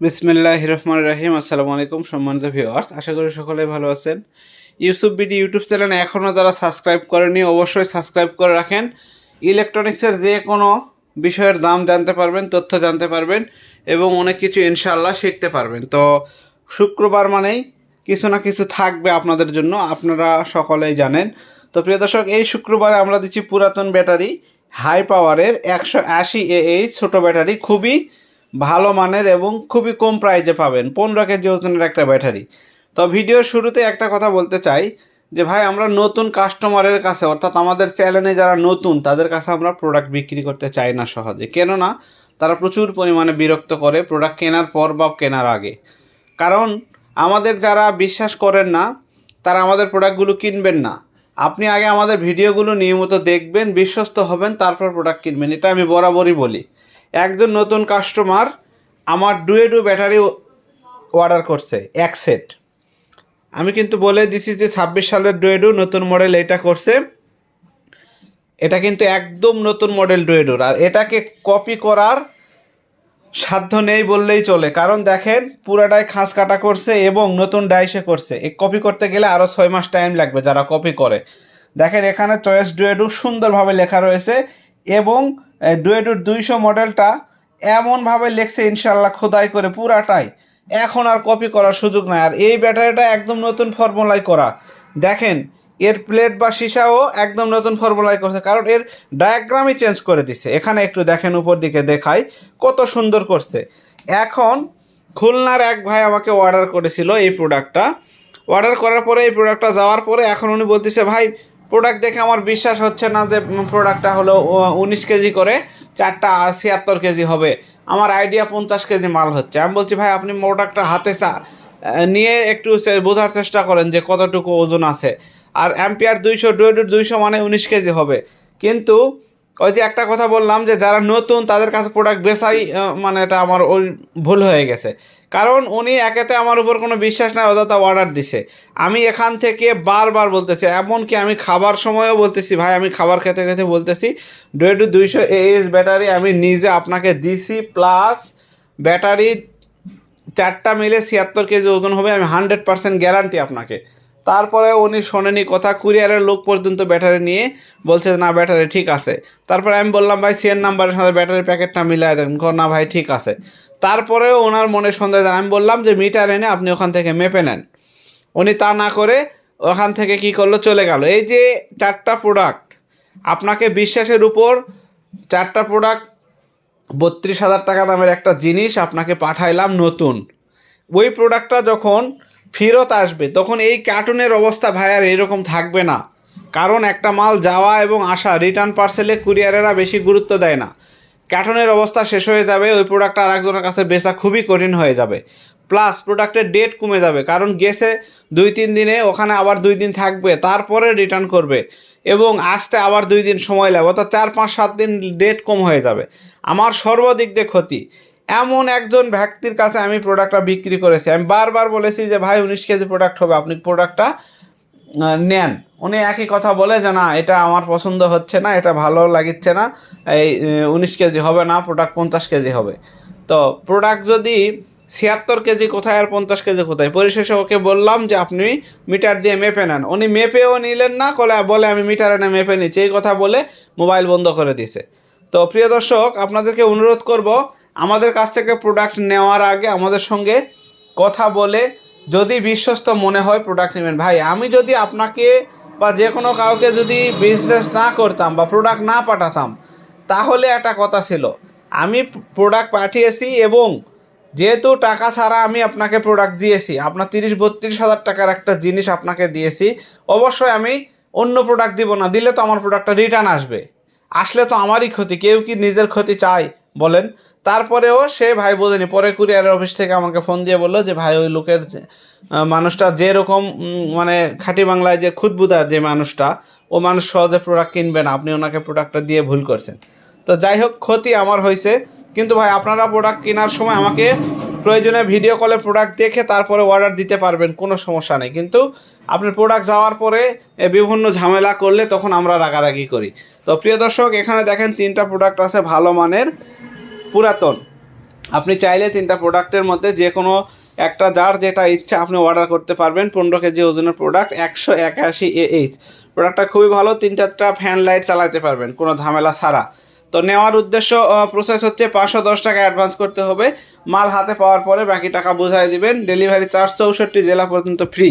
বিসমিল্লাহ রহমান রাহিম। আসসালামু আলাইকুম সম্মানিত ভিউয়ার্স, আশা করি সকলে ভালো আছেন। ইউসুফ বিডি ইউটিউব চ্যানেল এখনও যারা সাবস্ক্রাইব করেনি অবশ্যই সাবস্ক্রাইব করে রাখেন। ইলেকট্রনিক্সের যে কোনো বিষয়ের দাম জানতে পারবেন, তথ্য জানতে পারবেন এবং অনেক কিছু ইনশাল্লাহ শিখতে পারবেন। তো শুক্রবার মানেই কিছু না কিছু থাকবে আপনাদের জন্য, আপনারা সকলেই জানেন। তো প্রিয় দর্শক, এই শুক্রবারে আমরা দিচ্ছি পুরাতন ব্যাটারি, হাই পাওয়ারের একশো আশি এ এই ছোটো ব্যাটারি, খুবই ভালো মানের এবং খুবই কম প্রাইজে পাবেন। পনেরো কেজি ওজনের একটা ব্যাটারি। তো ভিডিওর শুরুতে একটা কথা বলতে চাই, যে ভাই, আমরা নতুন কাস্টমারের কাছে, অর্থাৎ আমাদের চ্যানেলে যারা নতুন, তাদের কাছে আমরা প্রোডাক্ট বিক্রি করতে চাই না সহজে। কেননা, তারা প্রচুর পরিমাণে বিরক্ত করে প্রোডাক্ট কেনার পর বা কেনার আগে। কারণ, আমাদের যারা বিশ্বাস করেন না, তারা আমাদের প্রোডাক্টগুলো কিনবেন না। আপনি আগে আমাদের ভিডিওগুলো নিয়মিত দেখবেন, বিশ্বস্ত হবেন, তারপর প্রোডাক্ট কিনবেন। এটা আমি বরাবরই বলি। একজন নতুন কাস্টমার আমার ডুয়েডু ব্যাটারি অর্ডার করছে, এক সেট আমি কিন্তু বলে দিছি যে ছাব্বিশ সালের ডুয়েডু নতুন মডেল এটা করছে। এটা কিন্তু একদম নতুন মডেল ডুয়েডুর আর এটাকে কপি করার সাধ্য নেই বললেই চলে। কারণ দেখেন, পুরাটাই খাস কাটা করছে এবং নতুন ডাইসে করছে। এই কপি করতে গেলে আরও ছয় মাস টাইম লাগবে যারা কপি করে। দেখেন এখানে চয়েস ডুয়েডু সুন্দরভাবে লেখা রয়েছে এবং ডুয়েডুর দুইশো মডেলটা এমনভাবে লেখছে ইনশাল্লাহ খোদাই করে পুরাটাই। এখন আর কপি করার সুযোগ নাই। আর এই ব্যাটারিটা একদম নতুন ফর্মুলায় করা। দেখেন, এর প্লেট বা সীসাও একদম নতুন ফর্মুলায় করছে। কারণ এর ডায়াগ্রামই চেঞ্জ করে দিচ্ছে এখানে একটু দেখেন, উপর দিকে দেখাই কত সুন্দর করছে। এখন খুলনার এক ভাই আমাকে অর্ডার করেছিল এই প্রোডাক্টটা অর্ডার করার পরে এই প্রোডাক্টটা যাওয়ার পরে এখন উনি বলতেছে, ভাই প্রোডাক্ট দেখে আমার বিশ্বাস হচ্ছে না যে প্রোডাক্টটা হলো উনিশ কেজি করে চারটা ছিয়াত্তর কেজি হবে। আমার আইডিয়া পঞ্চাশ কেজি মাল হচ্ছে। আমি বলছি, ভাই, আপনি প্রোডাক্টটা হাতে চা নিয়ে একটু বোঝার চেষ্টা করেন যে কতটুকু ওজন আছে। আর অ্যাম্পিয়ার দুইশো ডুয়েডুর দুইশো মানে উনিশ কেজি হবে। কিন্তু ওই যে একটা কথা বললাম যে যারা নতুন তাদের কাছে প্রোডাক্ট আহ, মানে এটা আমার ওই ভুল হয়ে গেছে। কারণ উনি একেতে আমার উপর কোনো বিশ্বাস নাই অযথা অর্ডার দিছে। আমি এখান থেকে বারবার বলতেছি এমনকি আমি খাবার সময়ও বলতেছি ভাই আমি খাবার খেতে খেতে বলতেছি ডুয়েটু দুইশো এএস ব্যাটারি আমি নিজে আপনাকে দিছি প্লাস ব্যাটারি চারটা মিলে ছিয়াত্তর কেজি ওজন হবে আমি হান্ড্রেড পার্সেন্ট গ্যারান্টি আপনাকে। তারপরে উনি শোনেনি কথা, কুরিয়ারের লোক পর্যন্ত ব্যাটারি নিয়ে বলছে না, ব্যাটারি ঠিক আছে। তারপরে আমি বললাম, ভাই, সিএন নাম্বারের সাথে ব্যাটারি প্যাকেটটা মিলাই দেন। না, ভাই, ঠিক আছে। তারপরেও ওনার মনে সন্দেহ আমি বললাম যে, মিটার এনে আপনি ওখান থেকে মেপে নেন। উনি তা না করে ওখান থেকে কি করল, চলে গেল। এই যে চারটা প্রোডাক্ট আপনাকে বিশ্বাসের উপর চারটা প্রোডাক্ট বত্রিশ হাজার টাকা দামের একটা জিনিস আপনাকে পাঠাইলাম নতুন। ওই প্রোডাক্টটা যখন ফেরত আসবে। তখন এই কার্টুনের অবস্থা ভাই আর এরকম থাকবে না। কারণ একটা মাল যাওয়া এবং আসা রিটার্ন পার্সেলে কুরিয়ারেরা বেশি গুরুত্ব দেয় না। কার্টুনের অবস্থা শেষ হয়ে যাবে, ওই প্রোডাক্টটা আরেকজনের কাছে বেচা খুবই কঠিন হয়ে যাবে। প্লাস প্রোডাক্টের ডেট কমে যাবে, কারণ গেছে দুই, তিন দিনে, ওখানে আবার দুই দিন থাকবে, তারপরে রিটার্ন করবে। এবং আসতে আবার দুই দিন সময় লাগবে, অর্থাৎ চার, পাঁচ, সাত দিন ডেট কম হয়ে যাবে। আমার সর্বদিক দিয়ে ক্ষতি। এমন একজন ব্যক্তির কাছে আমি প্রোডাক্টটা বিক্রি করেছি। আমি বারবার বলেছি যে, ভাই, উনিশ কেজি প্রোডাক্ট হবে, আপনি প্রোডাক্টটা নেন। উনি একই কথা বলে যে, না, এটা আমার পছন্দ হচ্ছে না, এটা ভালো লাগিচ্ছে না। এই উনিশ কেজি হবে না প্রোডাক্ট পঞ্চাশ কেজি হবে। তো প্রোডাক্ট যদি ছিয়াত্তর কেজি কোথায় আর পঞ্চাশ কেজি কোথায়? পরিশেষে ওকে বললাম যে, আপনি মিটার দিয়ে মেপে নেন। উনি মেপেও নিলেন না, কলে, বলে, আমি মিটার এনে মেপে নিচ্ছি। এই কথা বলে মোবাইল বন্ধ করে দিছে তো প্রিয় দর্শক, আপনাদেরকে অনুরোধ করব আমাদের কাছ থেকে প্রোডাক্ট নেওয়ার আগে আমাদের সঙ্গে কথা বলে যদি বিশ্বস্ত মনে হয় প্রোডাক্ট নেবেন। ভাই, আমি যদি আপনাকে বা যে কোনো কাউকে যদি বিজনেস না করতাম বা প্রোডাক্ট না পাঠাতাম, তাহলে একটা কথা ছিল, আমি প্রোডাক্ট পাঠিয়েছি এবং যেহেতু টাকা ছাড়া আমি আপনাকে প্রোডাক্ট দিয়েছি, আপনার তিরিশ, বত্রিশ হাজার টাকার একটা জিনিস আপনাকে দিয়েছি, অবশ্যই আমি অন্য প্রোডাক্ট দিব না, দিলে তো আমার প্রোডাক্টটা রিটার্ন আসবে। আসলে তো আমারই ক্ষতি, কেউ কি নিজের ক্ষতি চায় বলেন? তারপরেও সে ভাই বোঝেনি। পরে কুরিয়ারের অফিস থেকে আমাকে ফোন দিয়ে বলল যে, ভাই, ওই লোকের মানুষটা যেরকম মানে খাঁটি বাংলায় যে খুদবুদা যে মানুষটা, ও মানুষ সহজে প্রোডাক্ট কিনবে না। আপনি ওনাকে প্রোডাক্টটা দিয়ে ভুল করছেন। তো যাই হোক, ক্ষতি আমার হয়েছে। কিন্তু ভাই, আপনারা প্রোডাক্ট কেনার সময় আমাকে প্রয়োজনে ভিডিও কলে প্রোডাক্ট দেখে তারপরে অর্ডার দিতে পারবেন, কোনো সমস্যা নেই। কিন্তু আপনার প্রোডাক্ট যাওয়ার পরে বিভিন্ন ঝামেলা করলে তখন আমরা রাগারাগি করি। তো প্রিয় দর্শক, এখানে দেখেন তিনটা প্রোডাক্ট আছে ভালো মানের। পুরাতন। আপনি চাইলে তিনটা প্রোডাক্টের মধ্যে যে কোনো একটা যার যেটা ইচ্ছা আপনি অর্ডার করতে পারবেন, পনেরো কেজি ওজনের প্রোডাক্ট একশো একাশি এইচ প্রোডাক্টটা খুবই ভালো তিন চারটা ফ্যান লাইট চালাতে পারবেন, কোনো ঝামেলা ছাড়া। তো নেওয়ার উদ্দেশ্য প্রসেস হচ্ছে পাঁচশো দশ টাকা অ্যাডভান্স করতে হবে। মাল হাতে পাওয়ার পরে বাকি টাকা বুঝাই দিবেন। ডেলিভারি চার্জ চৌষট্টি জেলা পর্যন্ত ফ্রি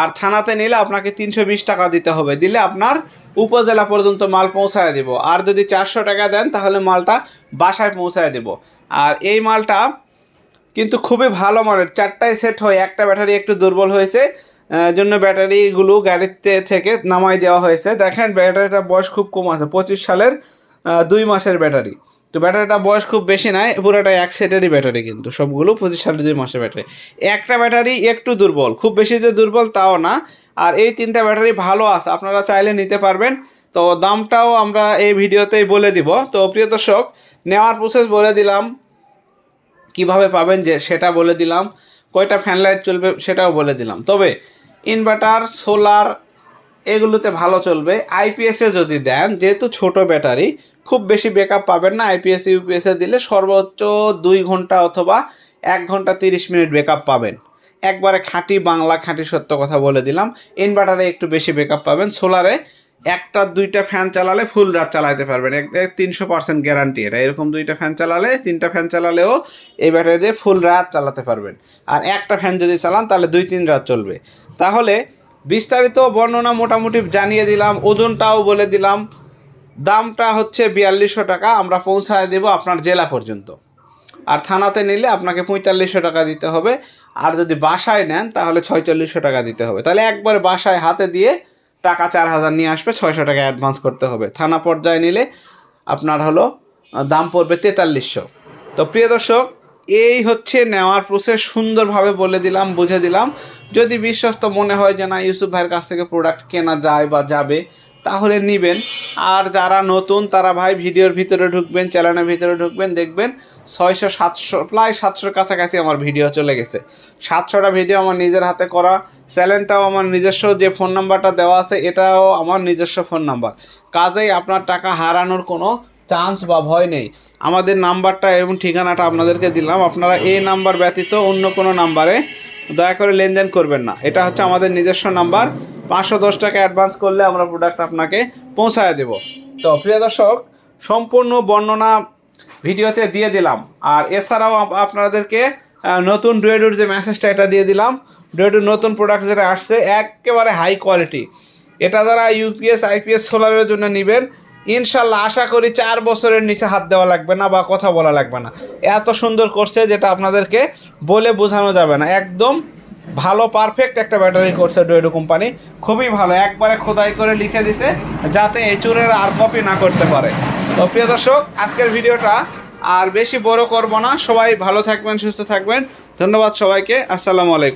আর থানাতে নিলে আপনাকে তিনশো বিশ টাকা দিতে হবে। দিলে আপনার উপজেলা পর্যন্ত মাল পৌঁছায় দিব। আর যদি চারশো টাকা দেন, তাহলে মালটা বাসায় পৌঁছায় দেব। আর এই মালটা কিন্তু খুবই ভালো মানের চারটায় সেট হয়, একটা ব্যাটারি একটু দুর্বল হয়েছে জন্য ব্যাটারিগুলো গাড়িতে থেকে নামাই দেওয়া হয়েছে। দেখেন ব্যাটারিটা বয়স খুব কম আছে, পঁচিশ সালের দুই মাসের ব্যাটারি। তো ব্যাটারিটা বয়স খুব বেশি নাই পুরোটা এক সেটেরই ব্যাটারি কিন্তু, সবগুলো পঁচিশ সালের দুই মাসের ব্যাটারি। একটা ব্যাটারি একটু দুর্বল, খুব বেশি যে দুর্বল তাও না, আর এই তিনটা ব্যাটারি ভালো আছে, আপনারা চাইলে নিতে পারবেন। তো দামটাও আমরা এই ভিডিওতেই বলে দিব। তো প্রিয় দর্শক, নেওয়ার প্রসেস বলে দিলাম, কীভাবে পাবেন যে সেটা বলে দিলাম, কয়টা ফ্যান লাইট চলবে সেটাও বলে দিলাম। তবে ইনভার্টার সোলার এগুলোতে ভালো চলবে। আইপিএসে যদি দেন, যেহেতু ছোট ব্যাটারি খুব বেশি ব্যাকআপ পাবেন না আইপিএস ইউপিএসে দিলে সর্বোচ্চ দুই ঘণ্টা অথবা এক ঘণ্টা তিরিশ মিনিট ব্যাকআপ পাবেন। একবারে খাঁটি বাংলা, খাঁটি সত্য কথা বলে দিলাম। ইনভার্টারে একটু বেশি ব্যাকআপ পাবেন সোলারে একটা, দুইটা ফ্যান চালালে ফুল রাত চালাতে পারবেন। এক তিনশো পার্সেন্ট গ্যারান্টি এটা। এরকম দুইটা ফ্যান চালালে, তিনটা ফ্যান চালালেও এই ব্যাটারি দিয়ে ফুল রাত চালাতে পারবেন। আর একটা ফ্যান যদি চালান, তাহলে দুই, তিন রাত চলবে। তাহলে বিস্তারিত বর্ণনা মোটামুটি জানিয়ে দিলাম, ওজনটাও বলে দিলাম। দামটা হচ্ছে বিয়াল্লিশশো টাকা, আমরা পৌঁছায় দেব আপনার জেলা পর্যন্ত। আর থানাতে নিলে আপনাকে পঁয়তাল্লিশশো টাকা দিতে হবে, আর যদি বাসায় নেন তাহলে ছয়চল্লিশশো টাকা দিতে হবে। তাহলে একবার বাসায় হাতে দিয়ে টাকা চার হাজার নিয়ে আসবে, ছয়শো টাকা অ্যাডভান্স করতে হবে। থানা পর্যায়ে নিলে আপনার হলো দাম পড়বে তেতাল্লিশশো। তো প্রিয় দর্শক, এই হচ্ছে নেওয়ার প্রসেস সুন্দরভাবে বলে দিলাম, বুঝে দিলাম। যদি বিশ্বস্ত মনে হয় যে না, ইউসুফ ভাইয়ের কাছ থেকে প্রোডাক্ট কেনা যায় বা যাবে তাহলে নিবেন। আর যারা নতুন, তারা ভাই ভিডিওর ভিতরে ঢুকবেন, চ্যানেলের ভিতরে ঢুকবেন, দেখবেন ছয়শো, সাতশো, প্রায় সাতশোর কাছাকাছি আমার ভিডিও চলে গেছে। সাতশোটা ভিডিও আমার নিজের হাতে করা। চ্যানেলটাও আমার নিজস্ব, যে ফোন নাম্বারটা দেওয়া আছে, এটাও আমার নিজস্ব ফোন নাম্বার। কাজেই আপনার টাকা হারানোর কোনো চান্স বা ভয় নেই। আমাদের নাম্বারটা এবং ঠিকানাটা আপনাদেরকে দিলাম। আপনারা এই নাম্বার ব্যতীত অন্য কোনো নাম্বারে দয়া করে লেনদেন করবেন না। এটা হচ্ছে আমাদের নিজস্ব নাম্বার। পাঁচশো দশ টাকা অ্যাডভান্স করলে আমরা প্রোডাক্ট আপনাকে পৌঁছায় দেব। তো প্রিয় দর্শক, সম্পূর্ণ বর্ণনা ভিডিওতে দিয়ে দিলাম। আর এছাড়াও আপনাদেরকে নতুন ডুয়েডুর যে মেসেজটা এটা দিয়ে দিলাম। ডুয়েডুর নতুন প্রোডাক্ট যেটা আসছে, একেবারে হাই কোয়ালিটি এটা যারা ইউপিএস আইপিএস সোলারের জন্য নেবেন, ইনশাল্লাহ আশা করি চার বছরের নিচে হাত দেওয়া লাগবে না বা কথা বলা লাগবে না। এত সুন্দর করছে যেটা আপনাদেরকে বলে বোঝানো যাবে না। একদম ভালো পারফেক্ট একটা ব্যাটারি করছে ডোয়েডো কোম্পানি খুবই ভালো। একবারে খোদাই করে লিখে দিছে, যাতে এই চুরের আর কপি না করতে পারে। তো প্রিয় দর্শক, আজকের ভিডিওটা আর বেশি বড় করব না। সবাই ভালো থাকবেন, সুস্থ থাকবেন। ধন্যবাদ সবাইকে। আসসালামু আলাইকুম।